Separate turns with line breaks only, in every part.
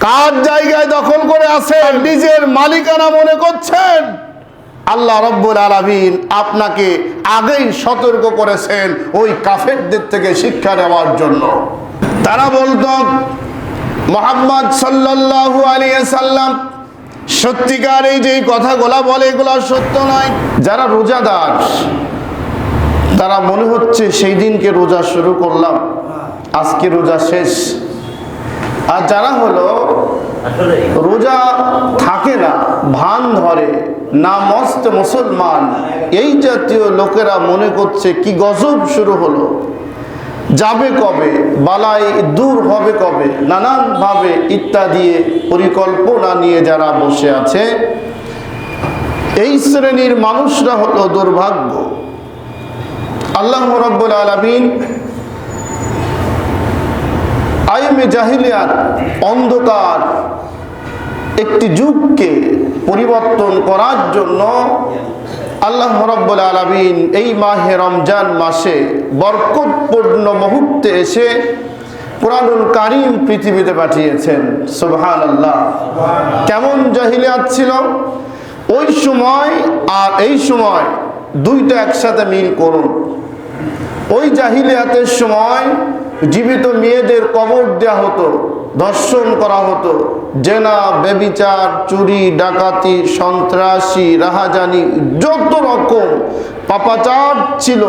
কার জায়গায় দখল করে আছেন? নিজের মালিকানা মনে করছেন? আল্লাহ রব্বুল আলামিন আপনাকে আগেই সতর্ক করেছেন ওই কাফেরদের থেকে শিক্ষা নেওয়ার জন্য। তারা বলতো, মোহাম্মদ সাল্লাল্লাহু আলাইহি সাল্লাম সত্যিকার এই যে কথাগুলা বলে, এগুলো সত্য নয়। যারা রোজাদার, তারা মনে হচ্ছে সেই দিনকে রোজা শুরু করলাম। আজকে রোজা শেষ। আর যারা হলো রোজা থাকে না, ভান ধরে, না মস্ত মুসলমান, এই জাতীয় লোকেরা মনে করছে কি গজব শুরু হলো। যাবে কবে, বালাই দূর হবে কবে, নানানভাবে ইত্যাদি পরিকল্পনা নিয়ে যারা বসে আছে, এই শ্রেণির মানুষরা হলো দুর্ভাগ্য। আল্লাহ রব্বুল আলমিন আইমে জাহিলিয়ার অন্ধকার একটি যুগকে পরিবর্তন করার জন্য আল্লাহ রব্বুল আলমিন এই মাহে রমজান মাসে বরকতপূর্ণ মুহূর্তে এসে কোরআনুল কারিম পৃথিবীতে পাঠিয়েছেন। সুবহান আল্লাহ কেমন জাহিলিয়াত ছিল? ওই সময় আর এই সময় দুইটা একসাথে মিল করুন। ওই জাহিলিয়াতের সময় জীবিত মেয়েদের কবর দেওয়া হতো, ধর্ষণ করা হতো। জেনা বেবিচার চুরি, ডাকাতি, সন্ত্রাসী, রাহাজানি, যত রকম পাপাচার ছিল,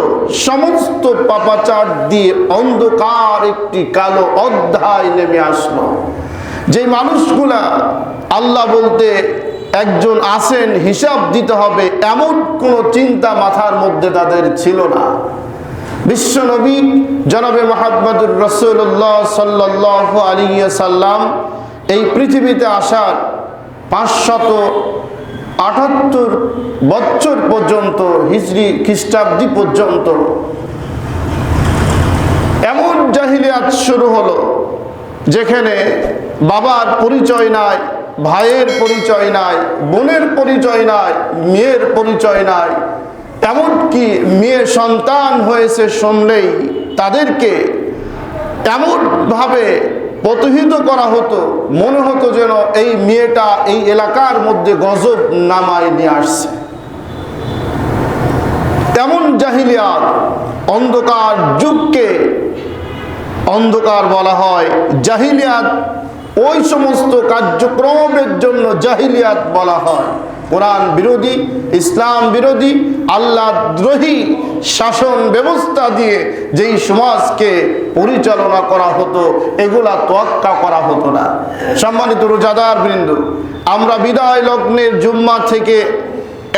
সমস্ত পাপাচার দিয়ে অন্ধকার একটি কালো অধ্যায় নেমে আসলো। যে মানুষগুলা আল্লাহ বলতে একজন আসেন হিসাব দিতে হবে, এমন কোনো চিন্তা মাথার মধ্যে তাদের ছিল না। বিশ্বনবী জনাবে মাহাম্মদুর রসুল্লাহ সাল্লাহ আলী সাল্লাম এই পৃথিবীতে আসার পাঁচশত আটাত্তর বছর পর্যন্ত হিজড়ি খ্রিস্টাব্দী পর্যন্ত এমন জাহিলিয়াত শুরু হলো যেখানে বাবার পরিচয় নাই, ভাইয়ের পরিচয় নাই, বোনের পরিচয় নাই, মেয়ের পরিচয় নাই এমনকি মেয়ে সন্তান হয়েছে শুনলেই তাদেরকে এমনভাবে প্রতিহিত করা হতো, মনে হতো যেন এই মেয়েটা এই এলাকার মধ্যে গজব নামায় নিয়ে আসছে। তেমন জাহিলিয়াত অন্ধকার যুগকে অন্ধকার বলা হয়। জাহিলিয়াত ওই সমস্ত কার্যক্রমের জন্য জাহিলিয়াত বলা হয়। কোরআন বিরোধী, ইসলাম বিরোধী, আল্লাহ দ্রোহী শাসন ব্যবস্থা দিয়ে যেই সমাজকে পরিচালনা করা হতো, এগুলা তোয়াক্কা করা হতো না। সম্মানিত রোজাদার বৃন্দ, আমরা বিদায় লগ্নের জুম্মা থেকে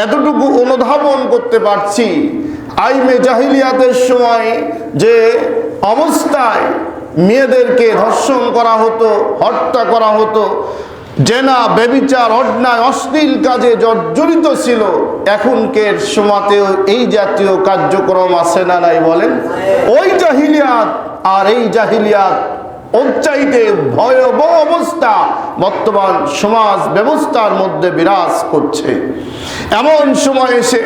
এতটুকু অনুধাবন করতে পারছি, আইমে জাহিলিয়াতের সময় যে অবস্থায় মেয়েদেরকে ধর্ষণ করা হতো, হত্যা করা হতো জেনা, বেবিচার, অন্যায়, অশ্লীল কাজে জর্জরিত ছিল। এখনকের সময়তেও এই জাতীয় কার্যক্রম আছে না নাই বলেন? ওই জাহিলিয়াত আর এই জাহিলিয়াত চাইতে ভয়াবহ অবস্থা বর্তমান সমাজ ব্যবস্থার মধ্যে বিরাজ করছে। এমন সময় এসে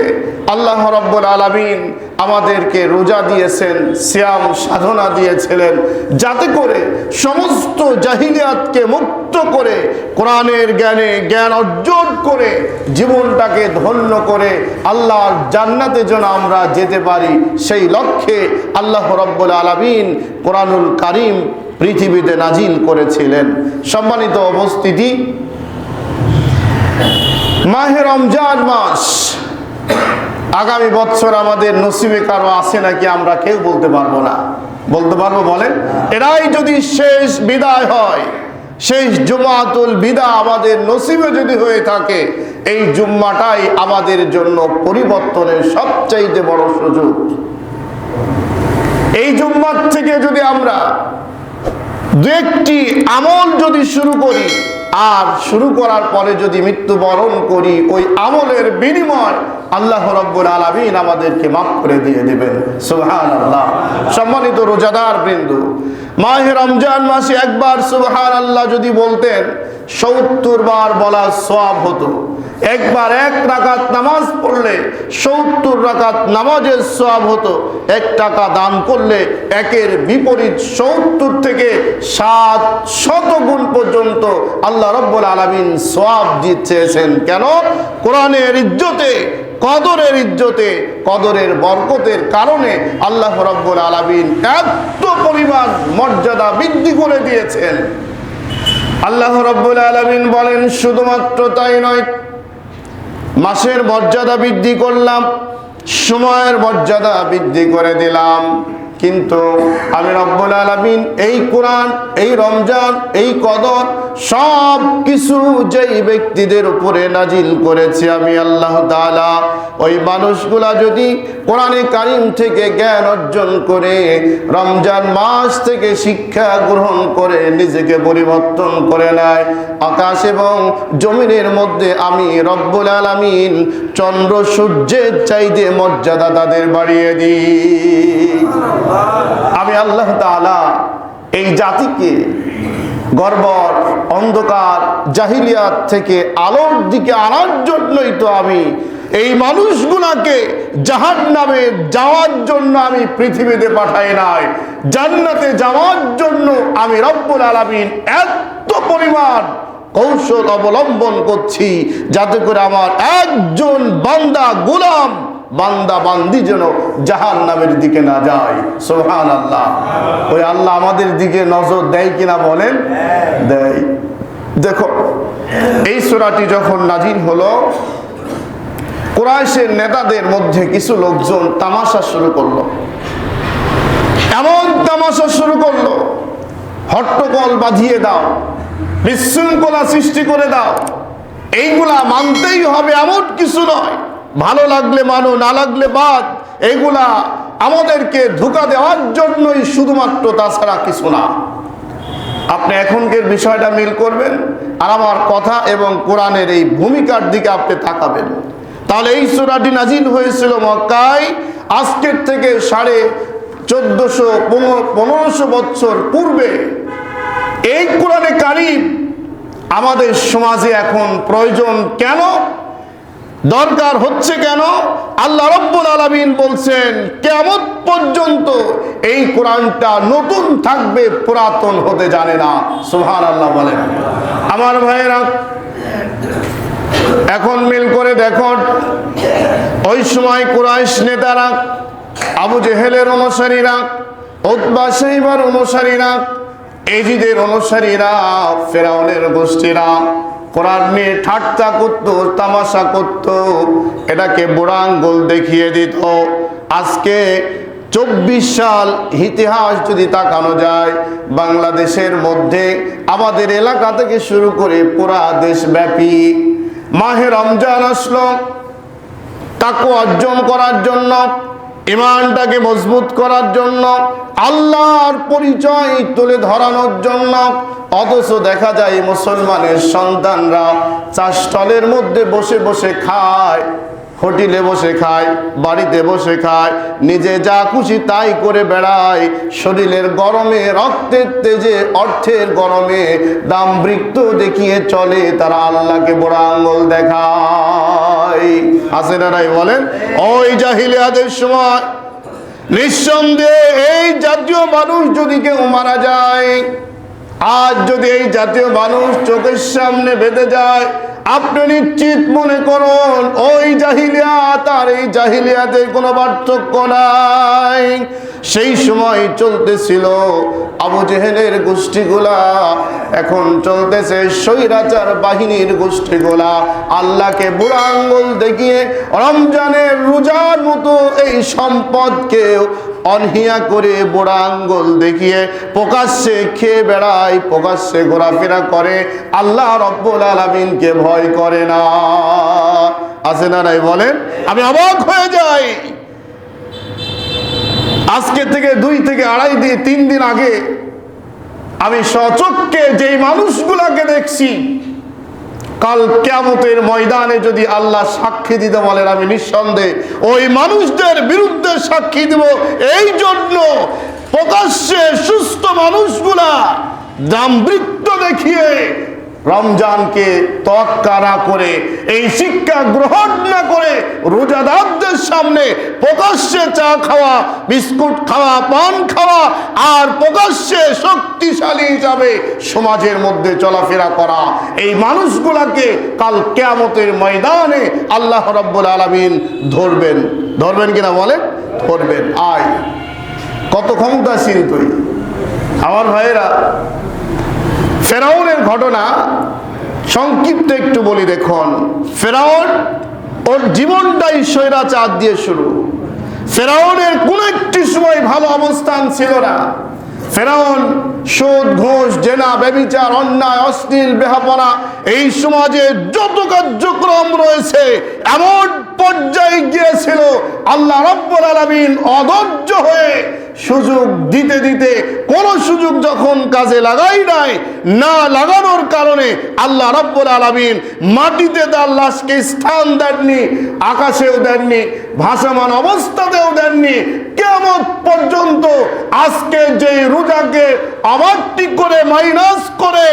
আল্লাহ রব্বুল আলমিন আমাদেরকে রোজা দিয়েছেন শ্যাম সাধনা দিয়েছিলেন, যাতে করে সমস্ত জাহিলিয়াতকে মুক্ত করে কোরআনের জ্ঞানে জ্ঞান অর্জন করে জীবনটাকে ধন্য করে আল্লাহর জান্নাতে যেন আমরা যেতে পারি, সেই লক্ষ্যে আল্লাহ রব্বুল আলমিন কোরআনুল কারিম পৃথিবীতে নাজিল করেছিলেন। সম্মানিত উপস্থিতি, মাহে রমজান মাস, আগামী বছর আমাদের নসিবে কারও আছে নাকি আমরা কেউ বলতে পারব না। বলতে পারব বলেন? এরাই যদি শেষ বিদায় হয়, শেষ জুমাতুল বিদা আমাদের নসিবে যদি হয়ে থাকে, এই জুম্মাটাই আমাদের জন্য পরিবর্তনের সবচাইতে বড় সুযোগ। এই জুম্মার থেকে যদি আমরা দু একটি আমল যদি শুরু করি আর শুরু করার পরে যদি মৃত্যুবরণ করি, ওই আমলের বিনিময় আল্লাহ রব্বুল আলমিন আমাদেরকে মাফ করে দিয়ে দেবেন। সুহান আল্লাহ সম্মানিত রোজাদার বৃন্দু, মাহে রমজান মাসে একবার সুবহান আল্লাহ যদি বলতেন, সত্তর বার বলা সব হতো। একবার এক রাকাত নামাজ পড়লে সত্তর রাকাত নামাজের সব হতো। এক টাকা দান করলে একের বিপরীত সত্তর থেকে সাত শত গুণ পর্যন্ত আল্লাহ রব্বুল আলমিন সব দিচ্ছেছেন কেন? কোরআনের ইজ্জতে, কদরের ইজ্জতে, কদরের বরকতের কারণে আল্লাহ রব্বুল আলমিন এত পরিমাণ মর্যাদা বৃদ্ধি করে দিয়েছেন। আল্লাহ রব্বুল আলমিন বলেন, শুধুমাত্র তাই নয়, মাসের মর্যাদা বৃদ্ধি করলাম, সময়ের মর্যাদা বৃদ্ধি করে দিলাম। কিন্তু আমি রব্বুল আলমিন এই কোরআন, এই রমজান, এই কদর সব কিছু যেই ব্যক্তিদের উপরে নাজিল করেছি আমি আল্লাহ তাআলা। ওই মানুষগুলা যদি কোরআনে কারিম থেকে জ্ঞান অর্জন করে রমজান মাস থেকে শিক্ষা গ্রহণ করে নিজেকে পরিবর্তন করে নেয়, আকাশ এবং জমিনের মধ্যে আমি রব্বুল আলামিন চন্দ্র সূর্যের চাইতে মর্যাদা তাদের বাড়িয়ে দিই। আমি আল্লাহ তাআলা এই জাতিকে গর্বর, অন্ধকার, জাহিলিয়াত থেকে আলোর দিকে আনার জন্যই তো আমি এই মানুষগুলাকে জাহান নামে যাওয়ার জন্য আমি পৃথিবীতে পাঠাই নাই, জান্নাতে যাওয়ার জন্য আমি রব্বুল আলামিন এত পরিমাণ কৌশল অবলম্বন করছি যাতে করে আমার একজন বান্দা গোলাম বান্দা বান্দি যেন জাহান নামের দিকে না যায়। সোহান আল্লাহ ওই আল্লাহ আমাদের দিকে নজর দেয় কিনা বলেন? দেয়। দেখো, এই সোরাটি যখন নাজিল হলো, কুরাইশের নেতাদের মধ্যে কিছু লোকজন তামাশা শুরু করল। এমন তামাশা শুরু করল, হট্টগোল বাঁধিয়ে দাও, বিশৃঙ্খলা সৃষ্টি করে দাও। এইগুলা মানতেই হবে, এমন কিছু নয়। ভালো লাগলে মানো, না লাগলে বাদ। এইগুলা আমাদেরকে ধোকা দেওয়ার জন্যই শুধুমাত্র তাছাড়া কিছু না। আপনি এখনকার বিষয়টা মিল করবেন আর আমার কথা এবং কোরআনের এই ভূমিকার দিকে আপনি তাকাবেন। তাহলে এই সুরাটি নাজিল হয়েছিল মক্কায়। আজকের থেকে সাড়ে চোদ্দশো পনেরোশো বছর পূর্বে এই কোরআনে কারিম আমাদের সমাজে এখন প্রয়োজন কেন? দরকার হচ্ছে কেন? আল্লাহ রব্বুল আলমিন বলছেন কেমন পর্যন্ত এই কোরআনটা নতুন থাকবে, পুরাতন হতে জানে না। সুহান আল্লাহ বলেন। আমার ভাইয়েরা, এখন মিল করে দেখো, ওই সময় কুরাইশ নেতারা, আবু জেহেলের অনুসারীরা, উতবা সাহিবার অনুসারীরা, এজিদের অনুসারীরা, ফেরাউনের গোষ্ঠীরা কোরআন নিয়ে ঠাট্টা করতো, তামাশা করতো, এটাকে বুড়া আঙ্গুল দেখিয়ে দিত। আজকে চব্বিশ সাল ইতিহাস যদি তাকানো যায়, বাংলাদেশের মধ্যে আমাদের এলাকা থেকে শুরু করে পুরা দেশব্যাপী মাহে রমজান আসলো। তাকে অর্জন করার জন্য ইমানটাকে মজবুত করার জন্য, আল্লাহর পরিচয় তুলে ধরানোর জন্য, অথচ দেখা যায় মুসলমানের সন্তানরা চাষটলের মধ্যে বসে বসে খায়, হোটেলে বসে খায়, বাড়িতে বসে খায়, নিজে যা খুশি তাই করে বেড়ায়, শরীরের গরমে, রক্তের তেজে, অর্থের গরমে দাম বৃত্ত দেখিয়ে চলে, তারা আল্লাহকে বড় আঙ্গল দেখায়। হাসেনারাই বলেন? ওই জাহিলিয়াদের সময় নিঃসন্দেহে এই জাতীয় মানুষ যদি কেউ মারা যায়, আজ যদি এই জাতীয় মানুষ চোখের সামনে বেঁধে যায়, আপনি নিশ্চিত মনে করুন, ওই জাহিলিয়াত আর এই জাহিলিয়াতের কোনো পার্থক্য নাই। সেই সময় চলতেছিল আবু জেহেলের গোষ্ঠীগুলা। এখন চলতেছে স্বৈরাচার বাহিনীর গোষ্ঠীগুলা। আল্লাহকে বুড়া আঙ্গুল দেখিয়ে রমজানের রোজার মতো এই সম্পদকেও অনহিয়া করে বুড়া আঙ্গুল দেখিয়ে প্রকাশ্যে খেয়ে বেড়ায়, প্রকাশ্যে ঘোরাফেরা করে। আল্লাহ রব্বুল আলমিনকে ভয় করে না। আছে না বলেন? আমি অবাক হয়ে যাই। আজকে থেকে দুই থেকে আড়াই দিন তিন দিন আগে আমি সচককে যেই মানুষগুলাকে দেখছি, কাল কেমতের ময়দানে যদি আল্লাহ সাক্ষী দিতে বলেন, আমি নিঃসন্দেহে ওই মানুষদের বিরুদ্ধে সাক্ষী দিব। এই জন্য প্রকাশ্যে সুস্থ মানুষগুলা দামবৃত্ত দেখিয়ে রমজানকে তক্কা না করে, এই শিক্ষা গ্রহণ না করে রোজাদারদের সামনে প্রকাশ্যে চা খাওয়া, বিস্কুট খাওয়া, পান খাওয়া আর প্রকাশ্যে শক্তিশালী হিসাবে সমাজের মধ্যে চলাফেরা করা। এই মানুষগুলাকে কাল কেয়ামতের ময়দানে আল্লাহ রব্বুল আলমিন ধরবেন। ধরবেন কিনা বলেন? ধরবেন। আয়। কত ক্ষমতাশীল তুই। আমার ভাইয়েরা ফেরাউনের ঘটনা সংক্ষিপ্ত একটু বলি দেখুন। ফেরাউন ওর জীবনটাই স্বৈরাচার দিয়ে শুরু। ফেরাউনের কোন একটি সময় ভালো অবস্থান ছিল না। ফেরাউন সুদ, ঘোষ, জেনা ব্যবিচার অন্যায়, অশ্লীল, বেহাপনা, এই সমাজে যত কার্যক্রম রয়েছে, এমন পর্যায়ে গিয়েছিল, আল্লাহ রব্বুল আলমিন অধৈর্য হয়ে সুযোগ দিতে দিতে কোন সুযোগ যখন কাজে লাগাই নাই, না লাগানোর কারণে আল্লাহ রব্বুল আলমিন মাটিতে তার লাশকে স্থান দেননি, আকাশেও দেননি, ভাসমান অবস্থাতেও দেননি। কেমন পর্যন্ত আজকে যে রোজাকে আবারটি করে, মাইনাস করে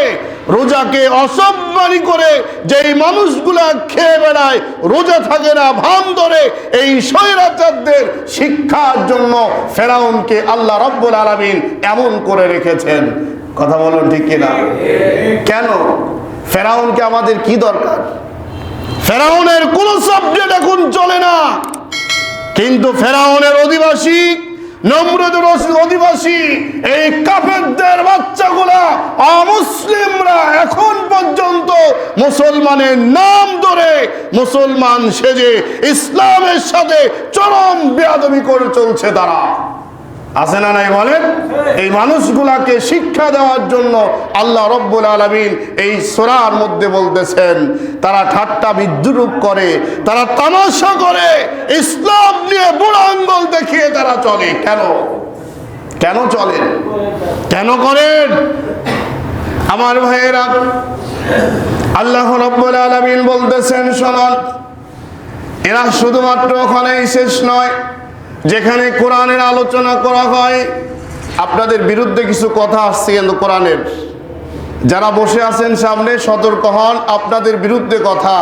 রোজাকে অসম্মানী করে যেই মানুষগুলা খেয়ে বেড়ায়, রোজা থাকে না, ভান ধরে এই স্বৈরাচারদের শিক্ষার জন্য ফেরাউনকে আল্লাহ রব্বুল আলমিন এমন করে রেখেছেন। কথা বলুন ঠিক কিনা? কেন? ফেরাউনকে আমাদের কি দরকার? ফেরাউনের কোন সাবজেক্ট এখন চলে না। কিন্তু ফেরাউনের অধিবাসী নম্রদের অধিবাসী, এই কাফেরদের বাচ্চাগুলা অমুসলিমরা এখন পর্যন্ত মুসলমানের নাম ধরে মুসলমান সেজে ইসলামের সাথে চরম বেয়াদবি করে চলছে তারা। আছে না নাই বলেন? এই মানুষগুলাকে শিক্ষা দেওয়ার জন্য আল্লাহ রব্বুল আলমিন এই সোরার মধ্যে বলতেছেন, তারা ঠাট্টা বিদ্রুপ করে, তারা তামাশা করে, ইসলাম নিয়ে বুড়ো আঙ্গল দেখিয়ে তারা চলে। কেন? কেন চলেন কেন করেন? আমার ভাইয়েরা, আল্লাহ রব্বুল আলমিন বলতেছেন, শোনন, এরা শুধুমাত্র ওখানেই শেষ নয়। যেখানে কোরআনের আলোচনা করা হয়, আপনাদের বিরুদ্ধে কিছু কথা আসছে কিন্তু কোরআনের। যারা বসে আছেন সামনে, সতর্ক হন, আপনাদের বিরুদ্ধে কথা।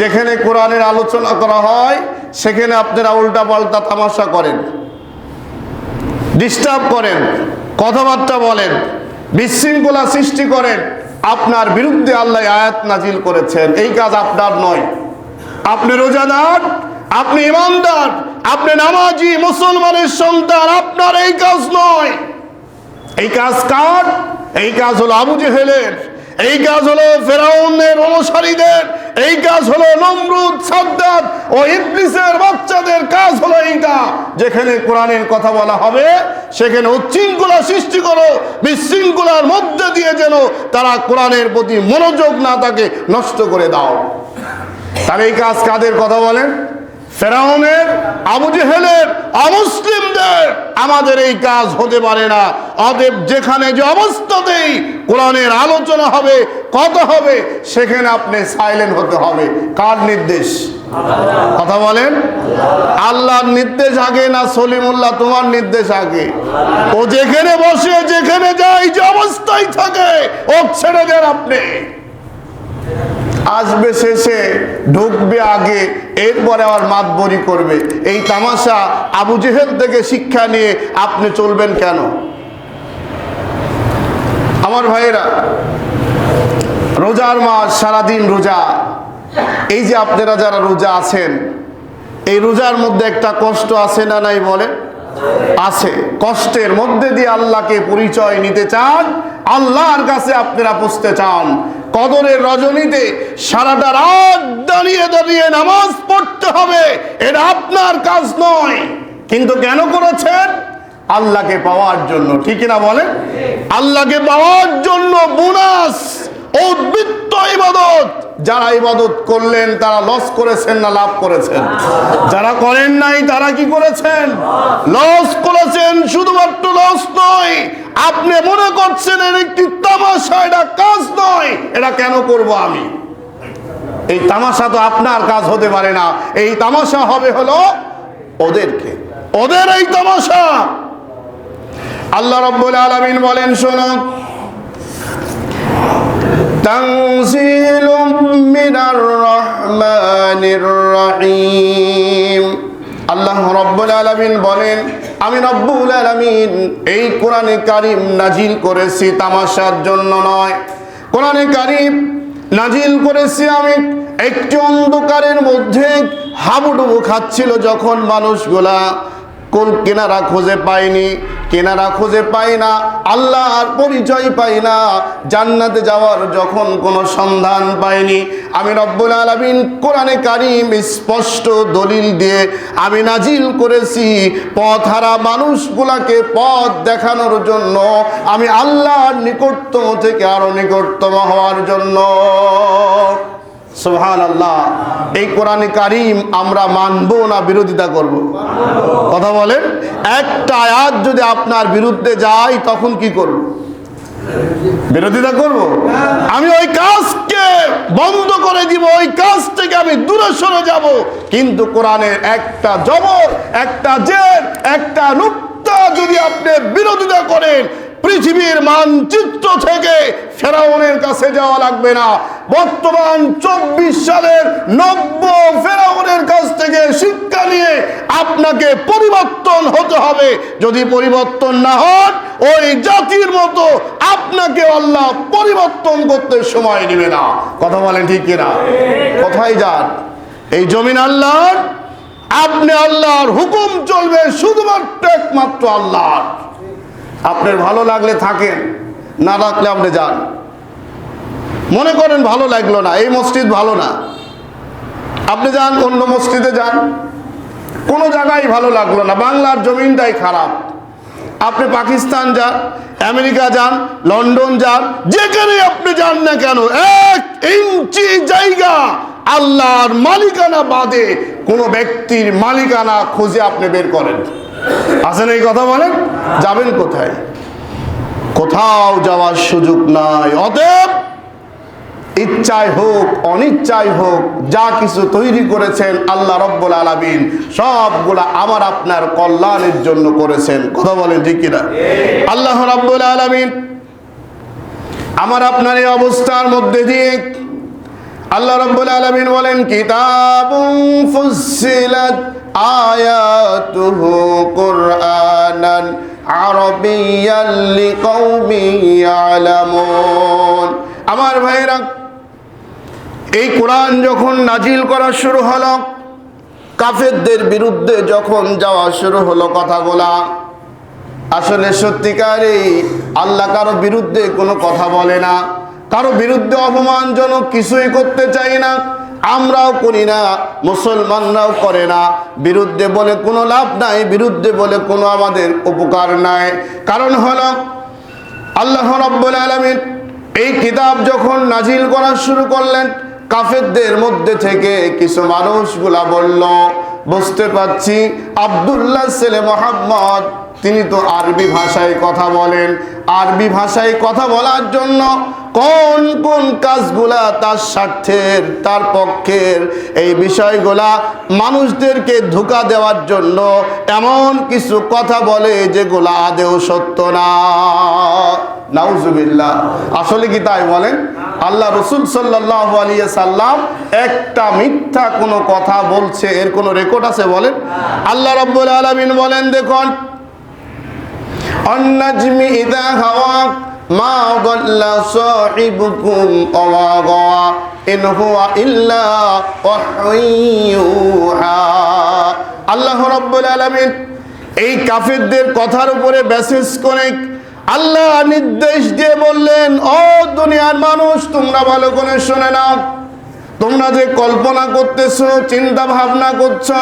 যেখানে কোরআনের আলোচনা করা হয়, সেখানে আপনারা উল্টা পাল্টা তামাশা করেন। ডিস্টার্ব করেন, কথাবার্তা বলেন, বিশৃঙ্খলা সৃষ্টি করেন। আপনার বিরুদ্ধে আল্লাহ আয়াত নাজিল করেছেন, এই কাজ আপনার নয়। আপনি রোজাদার আপনি ইমানদার, আপনি নামাজি, মুসলমানের সন্তান, আপনার এই কাজ নয়। এই কাজ কার? এই কাজ হলো আবু জেহেলের, এই কাজ হলো ফেরাউনের অনুসারীদের, এই কাজ হলো নমরুদ সাদ্দাত ও ইবলিসের বাচ্চাদের কাজ হলো এইটা। যেখানে কোরআনের কথা বলা হবে, সেখানে উচ্ছৃঙ্খলা সৃষ্টি করো, বিশৃঙ্খলার মধ্যে দিয়ে যেন তারা কোরআনের প্রতি মনোযোগ না তাকে নষ্ট করে দাও। তাহলে এই কাজ কাদের কথা বলেন? ফেরাউনের, আবু জেহেলের, অমুসলিমদের আমাদের এই কাজ হতে পারে না। অতএব যেখানে যে অবস্থাতেই কোরআনের আলোচনা হবে কত হবে, সেখানে আপনি সাইলেন্ট হতে হবে। কার নির্দেশ? কথা বলেন। আল্লাহর নির্দেশ আগে না সলিমুল্লাহ, তোমার নির্দেশ আগে? ও যেখানে বসে, যেখানে যায়, যে অবস্থায় থাকে, ও ছেড়ে দেন আপনি। আসবে শেষে ঢুকবে আগে, এরপরে আবার মাতবরি করবে। এই তামাশা আবু জেহেল থেকে শিক্ষা নিয়ে আপনি চলবেন কেন? আমার ভাইয়েরা, রোজার মাস, সারাদিন রোজা। এই যে আপনারা যারা রোজা আছেন, এই রোজার মধ্যে একটা কষ্ট আছে না নাই বলে আছে। কষ্টের মধ্যে দিয়ে আল্লাহকে পরিচয় নিতে চান, আল্লাহর কাছে আপনারা পুষতে চান। কদরের রজনীতে সারাটা রাত দাঁড়িয়ে দাঁড়িয়ে নামাজ পড়তে হবে, এটা আপনার কাজ নয়। কিন্তু কেন করেছেন? আল্লাহকে পাওয়ার জন্য। ঠিক না বলেন? আল্লাহকে পাওয়ার জন্য বোনাস উদ্বৃত্ত ইবাদত। যারা ইবাদত করলেন, তারা লস করেছেন না লাভ করেছেন? যারা করেন নাই, তারা কি করেছেন? লস করেছেন, শুধুমাত্র লস নয়, আপনি মনে করছেন এর একটি তামাশা, এটা কাজ নয়, এটা কেন করব আমি? এই তামাশা তো আপনার কাজ হতে পারে না, এই তামাশা হবে হলো ওদেরকে। ওদের এই তামাশা। আল্লাহ রব্বুল আলামিন বলেন, শোনো تنزيل من الرحمن الرحيم আল্লাহ রব্বুল আলামিন বলেন আমি রব্বুল আলামিন এই কোরআনে কারিম নাজিল করেছি তামাশার জন্য নয় কোরআনে কারিম নাজিল করেছি আমি একটি অন্ধকারের মধ্যে হাবুডুবু খাচ্ছিল যখন মানুষগুলা কোন কেনারা খুঁজে পায়নি কেনারা খুঁজে পায় না আল্লাহর পরিচয় পাই না, জান্নাতে যাওয়ার যখন কোনো সন্ধান পায়নি আমি রব্বুল আলামিন কোরআনে কারিম স্পষ্ট দলিল দিয়ে আমি নাজিল করেছি পথ হারা মানুষগুলাকে পথ দেখানোর জন্য, আমি আল্লাহর নিকটতম থেকে আরও নিকটতম হওয়ার জন্য। সোহান আল্লাহ এই কোরআনে কারিম আমরা মানবো না, বিরোধিতা করব। কথা বলেন, একটা আয়াত যদি আপনার বিরুদ্ধে যায়, তখন কি করব? বিরোধিতা করব? আমি ওই কাজকে বন্ধ করে দিব, ওই কাজ থেকে আমি দূরে সরে যাব। কিন্তু কোরআনের একটা জবর, একটা জের, একটা নুক্তা যদি আপনি বিরোধিতা করেন পৃথিবীর মানচিত্র থেকে ফেরাউনের কাছে যাওয়া লাগবে না। বর্তমান চব্বিশ সালের নব্য ফেরাউনের কাছ থেকে শিক্ষা নিয়ে আপনাকে পরিবর্তন হতে হবে। যদি পরিবর্তন না হন, ওই জাতির মতো আপনাকে আল্লাহ পরিবর্তন করতে সময় নেবে না। কথা বলেন ঠিক কিনা? কোথায় যান। এই জমিন আল্লাহর, আপনি আল্লাহর হুকুম চলবে শুধুমাত্র একমাত্র আল্লাহর। আপনার ভালো লাগলে থাকেন, না রাখলে আপনি যান। মনে করেন ভালো লাগল না, এই মসজিদ ভালো না। আপনি যান, অন্য মসজিদে যান। কোনো জায়গায় ভালো লাগল না, বাংলার জমিনটাই খারাপ। আপনি পাকিস্তান যান, আমেরিকা যান, লন্ডন যান, যেখানে আপনি যান না কেন, এক ইঞ্চি জায়গা আল্লাহর মালিকানা বাদে কোনো ব্যক্তির মালিকানা খুঁজে আপনি বের করেন। আসেন এই কথা বলেন, যাবেন কোথায়? কোথাও যাওয়ার সুযোগ নাই। অতএব ইচ্ছায় হোক, অনিচ্ছায় হোক, যা কিছু তৈরি করেছেন আল্লাহ রব্বুল আলামিন, সবগুলা আমার আপনার কল্যাণের জন্য করেছেন। কথা বলেন ঠিক কিনা? আল্লাহ রব্বুল আলামিন আমার আপনার এই অবস্থার মধ্যে দিয়ে আল্লাহ রব্বুল আলামিন বলেন, কিতাবুন ফুসিলাত আয়াতুহু কুরআনান আরবিয়ান লিকাউমিন ইয়ালামুন। আমার ভাইরা এই কোরআন যখন নাজিল করা শুরু হলো, কাফেরদের বিরুদ্ধে যখন যাওয়া শুরু হলো কথাগুলা, আসলে সত্যিকারই আল্লাহ কারও বিরুদ্ধে কোনো কথা বলে না। কারও বিরুদ্ধে অপমানজনক কিছুই করতে চাই না, আমরাও করি না, মুসলমানরাও করে না। বিরুদ্ধে বলে কোনো লাভ নাই, বিরুদ্ধে বলে কোনো আমাদের উপকার নাই। কারণ হলো, আল্লাহ রব্বুল আলমিন এই কিতাব যখন নাজিল করা শুরু করলেন, কাফেরদের মধ্যে থেকে কিছু মানুষগুলা বলল, বুঝতে পারছি, আবদুল্লাহ ছেলে মোহাম্মদ তিনি তো আরবি ভাষায় কথা বলেন। আরবি ভাষায় কথা বলার জন্য কোন কোন কাজগুলা তার স্বার্থের, তার পক্ষের, এই বিষয়গুলা মানুষদেরকে ধোকা দেওয়ার জন্য এমন কিছু কথা বলে যেগুলা আদেও সত্য না। আসলে কি তাই বলেন? আল্লাহ রসুল সাল্লাহ আলিয়া সাল্লাম একটা মিথ্যা কোনো কথা বলছে, এর কোনো রেকর্ড আছে বলেন? আল্লাহ রব্বুল আলমিন বলেন, দেখুন النجم إذا هوى ما ضل صاحبكم وما غوى إن هو إلا وحي يوحى আল্লাহ রব্বুল আলামিন এই কাফেরদের কথার উপরে বেসিস করে আল্লাহ নির্দেশ দিয়ে বললেন ও দুনিয়ার মানুষ তোমরা ভালো করে শুনে নাও তোমরা যে কল্পনা করতেছো চিন্তা ভাবনা করছো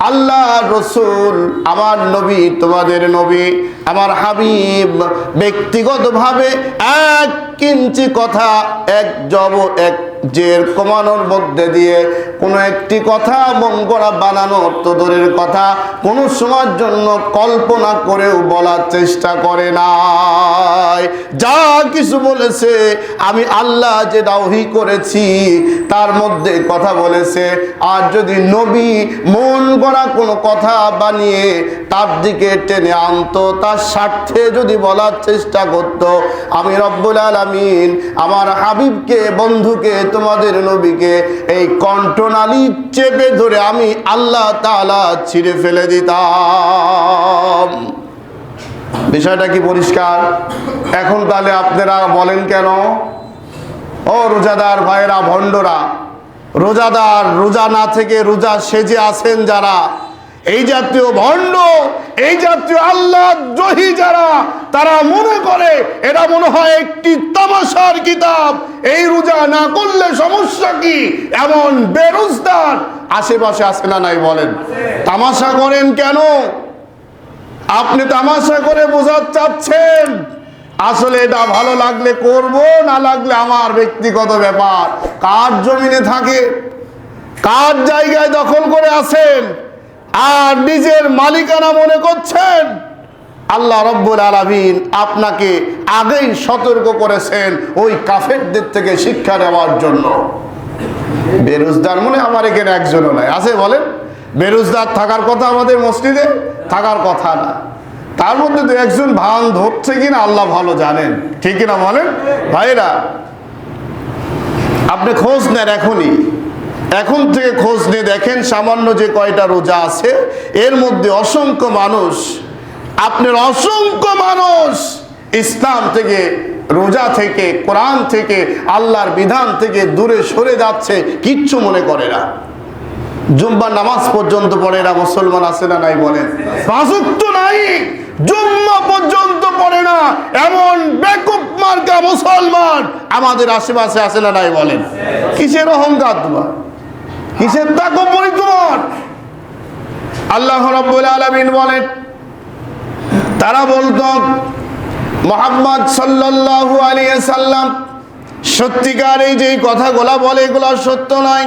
আল্লাহ রসুল আমার নবী তোমাদের নবী আমার হাবিব ব্যক্তিগতভাবে এক কিঞ্চি কথা এক জব এক জের কমানোর মধ্যে দিয়ে কোনো একটি কথা মঙ্গলা বানানোর তো দূরের কথা, কোনো সময়ের জন্য কল্পনা করেও বলার চেষ্টা করে নাই। যা কিছু বলেছে, আমি আল্লাহ যে দাওহি করেছি, তার মধ্যে কথা বলেছে। আর যদি নবী মন গড়া কোনো কথা বানিয়ে তার দিকে টেনে আনতো, তার স্বার্থে যদি বলার চেষ্টা করত, আমি রব্বুল আলমিন। আমার হাবিবকে, বন্ধুকে, তোমাদের নবীকে এই কণ্ঠনালী চেপে ধরে আমি আল্লাহ তালা ছিঁড়ে ফেলে দিতাম। বিষয়টা কি পরিষ্কার? এখন তাহলে আপনারা বলেন কেন? ও রোজাদার ভাইরা ভণ্ডরা, রোজাদার, রোজা না থেকে রোজা সেজে আছেন যারা? এই জাতীয় ভণ্ড, এই জাতীয় আল্লাহ দ্রোহী যারা, তারা মনে করে এটা মনে হয় একটি তামাশার কিতাব। এই রোজা না করলে সমস্যা কি? এমন বেরোজগার আশেপাশে আছে না নাই বলেন? তামাশা করেন কেন? আপনি তামাশা করে বোঝার চাচ্ছেন? আসলে এটা ভালো লাগলে করব, না লাগলে আমার ব্যক্তিগত ব্যাপার। কার জমিনে থাকে? কার জায়গায় দখল করে আছেন? আর নিজের মালিকানা মনে করছেন? আল্লাহ রব্বুল আলমিন আপনাকে আগেই সতর্ক করেছেন ওই কাফেরদের থেকে শিক্ষা নেওয়ার জন্য। বেরোজগার মনে আমার এখানে একজনও নাই। আছে বলেন? বেরোজগার থাকার কথা আমাদের মসজিদে? থাকার কথা না। তার মধ্যে তো একজন ভান ধরছে কিনা আল্লাহ ভালো জানেন। ঠিক কিনা বলেন? ভাইরা, আপনি খোঁজ নেন এখনই। এখন থেকে খোঁজ নিয়ে দেখেন সামান্য যে কয়টা রোজা আছে, এর মধ্যে অসংখ্য মানুষ, আপনার অসংখ্য মানুষ ইসলাম থেকে, রোজা থেকে, কোরআন থেকে, আল্লাহর বিধান থেকে দূরে সরে যাচ্ছে, কিচ্ছু মনে করে না। জুম্বা নামাজ পর্যন্ত পড়ে না মুসলমান আছে না নাই বলেন পাঁচক্ত নাই। জুম্মা পর্যন্ত পড়ে না। এমন বেকুব মার্কা মুসলমান আমাদের আশেপাশে আছে না নাই বলেন কিসের অহংকার তোমার? কিসের তাকো পরিতোষ আল্লাহ রাব্বুল আলামিন বলেন, তারা বলতো, মোহাম্মদ সাল্লাল্লাহু আলাইহি সাল্লাম সত্যিকার এই যে কথাগুলো বলে এগুলো সত্য নয়।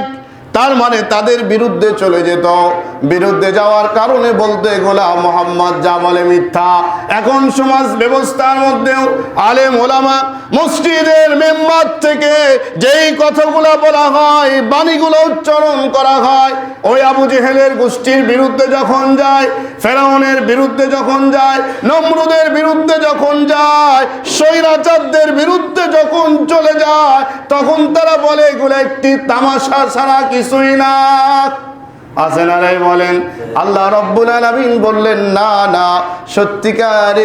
তার মানে তাদের বিরুদ্ধে চলে যেত। বিরুদ্ধে যাওয়ার কারণে বলতে এগুলা মোহাম্মদ বলে মিথ্যা। এখন সমাজ ব্যবস্থার মধ্যেও আলেম ওলামা মসজিদের মেম্বার থেকে যেই কথাগুলো বলা হয়, বাণীগুলো উচ্চারণ করা হয়, ওই আবু জেহেলের গোষ্ঠীর বিরুদ্ধে যখন যায়, ফেরাউনের বিরুদ্ধে যখন যায়, নমরুদের বিরুদ্ধে যখন যায়, স্বৈরাচারদের বিরুদ্ধে যখন চলে যায়, তখন তারা বলে, এগুলো একটি তামাশা ছাড়া কিছুই না আছে না বলেন, আল্লাহ রব্বুল আলামিন বললেন, না না, সত্যিকার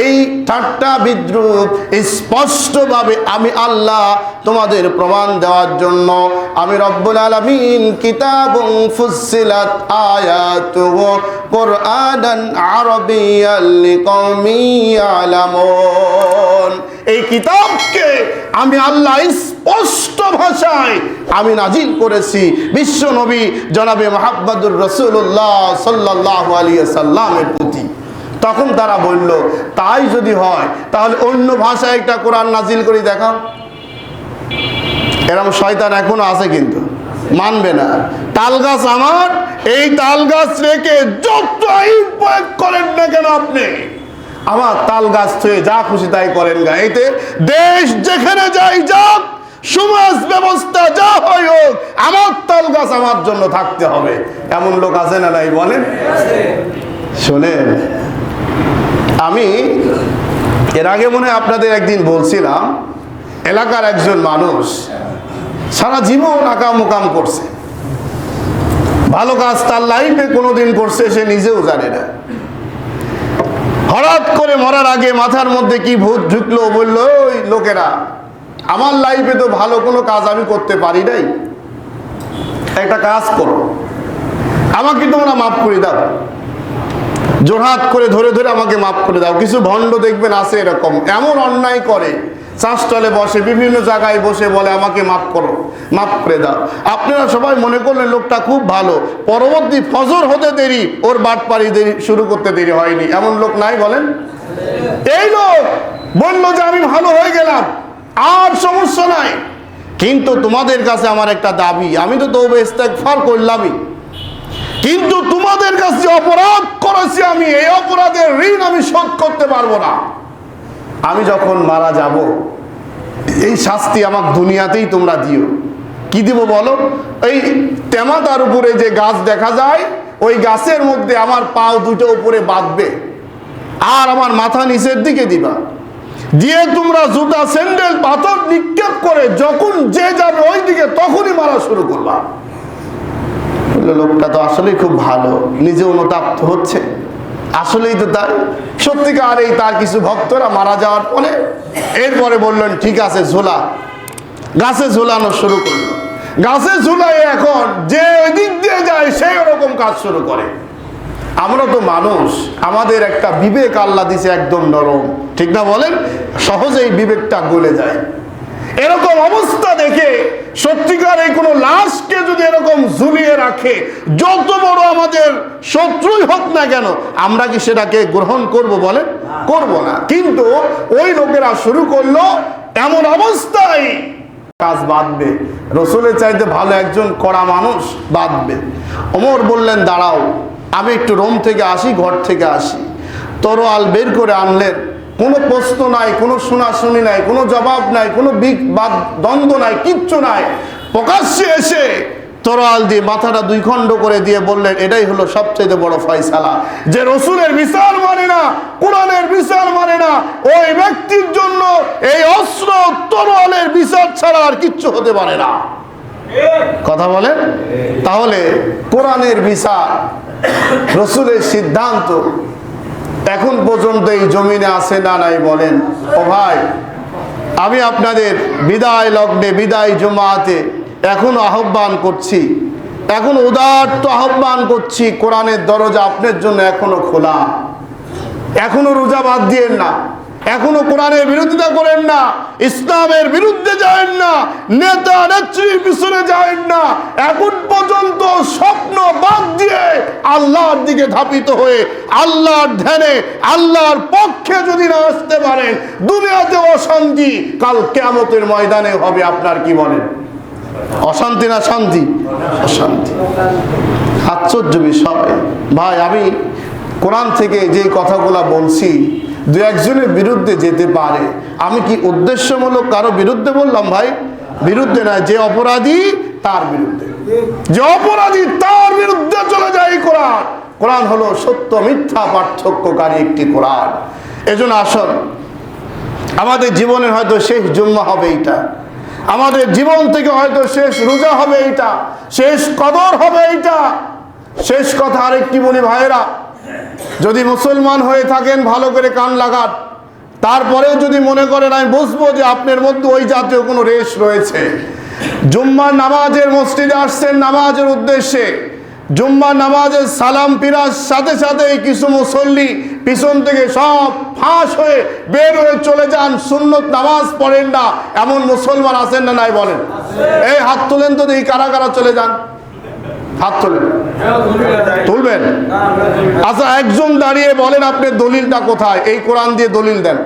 এই ঠাট্টা বিদ্রুপ স্পষ্টভাবে আমি আল্লাহ তোমাদের প্রমাণ দেওয়ার জন্য, আমি রব্বুল আলামিন কিতাব ফুসিলাত আয়াতুহু কুরআনান আরবিয়াল লিকওমি ইয়ালামুন। এই কিতাবকে আমি আল্লাহ স্পষ্ট ভাষায় আমি নাজিল করেছি বিশ্ব নবী জনাবে মাহাব্বাদুর রসুল্লাহ সাল্লাহ আলিয়া সাল্লামের প্রতি। তখন তারা বলল, তাই যদি হয়, তাহলে অন্য ভাষায় একটা কোরআন নাজিল করে দেখাও। এরকম শয়তান এখনও আছে কিন্তু, মানবে না। তাল গাছ আমার, এই তাল গাছ রেখে যতই প্রয়োগ করেন না কেন আপনি আমার তাল গাছ থয়ে যা খুশি তাই করেন গা এতে দেশ যেখানে যাই যাক, সমাজ ব্যবস্থা যা হয় হোক, আমার তাল গাছ আমার জন্য থাকতে হবে। এমন লোক আছে না নাই বলেন? শোনেন, আমি এর আগে মনে আপনাদের একদিন বলছিলাম, এলাকার একজন মানুষ সারা জীবন মুকাম করছে। ভালো কাজ তার লাইফে কোনোদিন করছে, সে নিজেও জানে না। হঠাৎ করে মরার আগে মাথার মধ্যে কি ভূত ঢুকলো বলল, ওই লোকেরা, আমার লাইফে তো ভালো কোনো কাজ আমি করতে পারি নাই। একটা কাজ করো, আমাকে তোমরা মাফ করে দাও। জোরহাত করে ধরে ধরে আমাকে মাফ করে দাও। কিছু ভণ্ড দেখবেন আছে এরকম। এমন অন্যায় করে। চাষটলে বসে, বিভিন্ন জায়গায় বসে বলে, আমাকে মাফ করো, মাফ করে দাও। আপনারা সবাই মনে করলেন লোকটা খুব ভালো। পরবর্তী ফজর হতে দেরি, ওর বাট বাটপাড়ি দেরি, শুরু করতে দেরি হয়নি। এমন লোক নাই বলেন? এই লোক বলল যে, আমি ভালো হয়ে গেলাম, আর সমস্যা নাই। কিন্তু তোমাদের কাছে আমার একটা দাবি, আমি তো তবে ইস্তেগফার করলামই। কিন্তু তোমাদের কাছে অপরাধ করেছি আমি, এই অপরাধের ঋণ আমি শোধ করতে পারব না। আমি যখন মারা যাব, এই শাস্তি আমার দুনিয়াতেই তোমরা দিও। কি দিব বলো? এই তেমাতার উপরে যে গাছ দেখা যায়, ওই গাছের মধ্যে আমার পাও দুটো উপরে বাঁধবে। আর আমার মাথা নিচের দিকে দিবা। দিয়ে তোমরা জুতা, স্যান্ডেল, পাথর নিক্ষেপ করে যখন যে যাবে ওই দিকে তখনই মারা শুরু করবা। লোকটা তো আসলেই খুব ভালো নিজে অনুতাপ্ত হচ্ছে। আসলেই তো তাই। সত্যিকার এই তার কিছু ভক্তরা মারা যাওয়ার পরে এরপরে বললেন, ঠিক আছে, ঝোলা। গাছে ঝোলানো শুরু করল। গাছে ঝুলাই এখন যে ওই দিক দিয়ে যায়, সেই ওরকম কাজ শুরু করে। আমরা তো মানুষ, আমাদের একটা বিবেক আল্লাহ দিছে একদম নরম। ঠিক না বলেন? সহজেই বিবেকটা গলে যায়। এরকম অবস্থা দেখে সত্যিকার এই কোনো লাশকে যদি এরকম রাখে। যত বড় আমাদের শত্রুই হোক না কেন, আমরা কি সেটাকে গ্রহণ করব বলে করব না। কিন্তু ওই লোকেরা শুরু করল এমন অবস্থায় কাজ বাঁধবে। রসুলের চাইতে ভালো একজন কড়া মানুষ বাঁধবে। ওমর বললেন, দাঁড়াও, আমি একটু রোম থেকে আসি, ঘর থেকে আসি। তরোয়াল বের করে আনলেন। কোনো প্রশ্ন নাই, কোনো শোনাশুনি নাই, কোনো জবাব নাই, কোনো বিগ বাদ দ্বন্দ্ব নাই, কিচ্ছু নাই। প্রকাশ্যে এসে তরোয়াল দিয়ে মাথাটা দুই খণ্ড করে দিয়ে বললেন, এটাই হলো সবচেয়ে বড় ফয়সালা। যে রসুলের বিচার মানে না, কোরআনের বিচার মানে না, ওই ব্যক্তির জন্য এই অস্ত্র তরোয়ালের বিচার ছাড়া আর কিচ্ছু হতে পারে না। কথা বলেন? তাহলে কোরআনের বিচার রসুলের সিদ্ধান্ত, এখন পর্যন্ত এই জমিনে আছে না নাই বলেন? ও ভাই, আমি আপনাদের বিদায় লগ্নে, বিদায় জমাতে এখনও আহ্বান করছি, এখন উদার্ত আহ্বান করছি, কোরআনের দরজা আপনার জন্য এখনও খোলা। এখনও রোজা বাদ দিয়েন না, এখনও কোরআনের বিরোধিতা করেন না, ইসলামের বিরুদ্ধে যায়েন না, নেতা নেত্রীর পিছনে যায়েন না, এখন পর্যন্ত স্বপ্ন বাদ দিয়ে আল্লাহর দিকে ধাপিত হয়ে, আল্লাহর ধ্যানে, আল্লাহর পক্ষে যদি না আসতে পারেন, দুনিয়াতে অশান্তি, কাল কেয়ামতের ময়দানে হবে, আপনার কি বলেন? অশান্তি না শান্তি? অশান্তি। আশ্চর্য বিষয়। ভাই, আমি কোরআন থেকে যে কথাগুলো বলছি, দু একজনের বিরুদ্ধে যেতে পারে। আমি কি উদ্দেশ্যমূলক কারও বিরুদ্ধে বললাম ভাই? বিরুদ্ধে না যে অপরাধী, তার বিরুদ্ধে। যে অপরাধী, তার বিরুদ্ধে চলে যায় কোরআন। কোরআন হলো সত্য মিথ্যা পার্থক্যকারী একটি কোরআন। এজন্য আসল আমাদের জীবনের হয়তো শেষ জুম্মা হবে এইটা। আমাদের জীবন থেকে হয়তো শেষ রোজা হবে এটা শেষ কদর হবে এটা শেষ কথা আরেকটি বলি ভাইয়েরা, যদি মুসলমান হয়ে থাকেন ভালো করে কান লাগান, তারপরেও যদি মনে করেন আমি বুঝব যে আপনার মধ্যে ওই জাতীয় কোনো রেশ রয়েছে। জুম্মার নামাজের মসজিদে আসছেন, নামাজের উদ্দেশ্যে জুম্মা নামাজের সালাম ফিরার সাথে সাথে কিছু মুসল্লি পিছন থেকে সব ফাঁস হয়ে বের হয়ে চলে যান। সুন্নত নামাজ পড়েন না। এমন মুসলমান আছেন না নাই বলেন। এই হাত তোলেন তো দেখি কারা কারা চলে যান। হাত তোলেন। তুলবেন? আচ্ছা একজন দাঁড়িয়ে বলেন আপনি দলিলটা কোথায়? এই কোরআন দিয়ে দলিল দেন।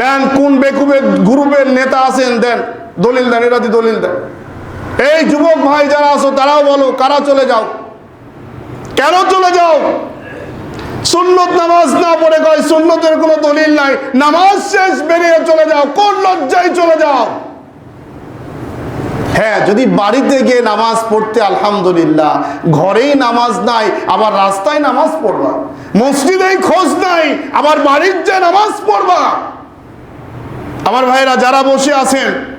দেন, কোন বেকুবের গ্রুপের নেতা আছেন, দেন। দলিল দেন এটা দিয়ে দলিল দেন। এই যুবক ভাই যারা আছো, তারাও বলো, কারা চলে যাও? কেন চলে যাও? সুন্নত নামাজ না পড়ে কয়, সুন্নতের কোনো দলিল নাই। নামাজ শেষ, বেরিয়ে চলে যাও। কোন লজ্জায় চলে যাও? হ্যাঁ যদি বাড়িতে গিয়ে নামাজ পড়তে, আলহামদুলিল্লাহ, ঘরেই নামাজ নাই, আবার রাস্তায় নামাজ পড়বা। মসজিদেই খোঁজ নাই, আবার বাড়ির যে নামাজ পড়বা। আমার ভাইরা, যারা বসে আছেন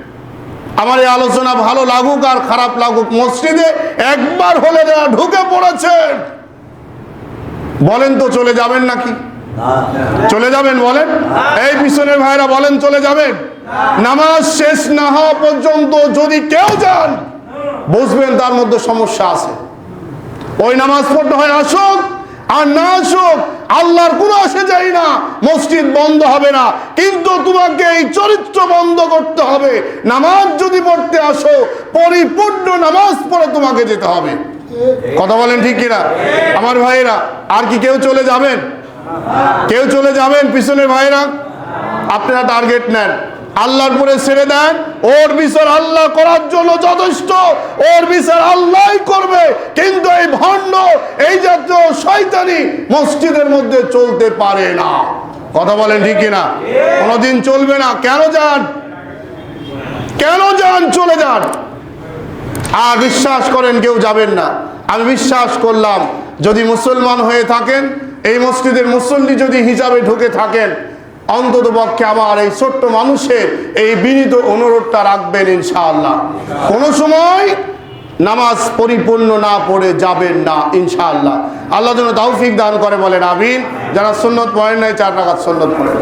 আমার এই আলোচনা ভালো লাগুক আর খারাপ লাগুক। মসজিদে একবার হলে যারা ঢুকে পড়েছেন বলেন তো চলে যাবেন নাকি? চলে যাবেন বলেন? এই পিছনের ভাইরা বলেন চলে যাবেন? নামাজ শেষ না হওয়া পর্যন্ত যদি কেউ যান, বুঝবেন তার মধ্যে সমস্যা আছে। ওই নামাজ পড়তে হয় আসুক আর না আসুক, আল্লাহর কোনো আসে যাই না, মসজিদ বন্ধ হবে না। কিন্তু তোমাকে এই চরিত্র বন্ধ করতে হবে। নামাজ যদি পড়তে আসো, পরিপূর্ণ নামাজ পড়ে তোমাকে যেতে হবে। কথা বলেন ঠিক কিনা? আমার ভাইয়েরা, আর কি কেউ চলে যাবেন? কেউ চলে যাবেন পিছনের ভাইয়েরা? আপনারা টার্গেট নেন। আল্লাহর পরে ছেড়ে দেন। ওর বিচার আল্লাহ করার জন্য যথেষ্ট। ওর বিচার আল্লাহই করবে। কিন্তু এই ভণ্ড, এই জাতীয় শয়তানি মসজিদের মধ্যে চলতে পারে না। কথা বলেন ঠিক কিনা? কোনোদিন চলবে না। কেন যান? কেন যান? চলে যান। আর বিশ্বাস করেন, কেউ যাবেন না। আমি বিশ্বাস করলাম, যদি মুসলমান হয়ে থাকেন, এই মসজিদের মুসল্লি যদি হিসাবে ঢুকে থাকেন অন্তত পক্ষে আমার এই ছোট্ট মানুষের এই বিনীত অনুরোধটা রাখবেন ইনশাআল্লাহ। কোনো সময় নামাজ পরিপূর্ণ না পড়ে যাবেন না ইনশাআল্লাহ। আল্লাহ যেন তৌফিক দান করে বলেন আবিন যারা সুন্নত পড়েন নাই, চার টাকার সুন্নত পড়েন।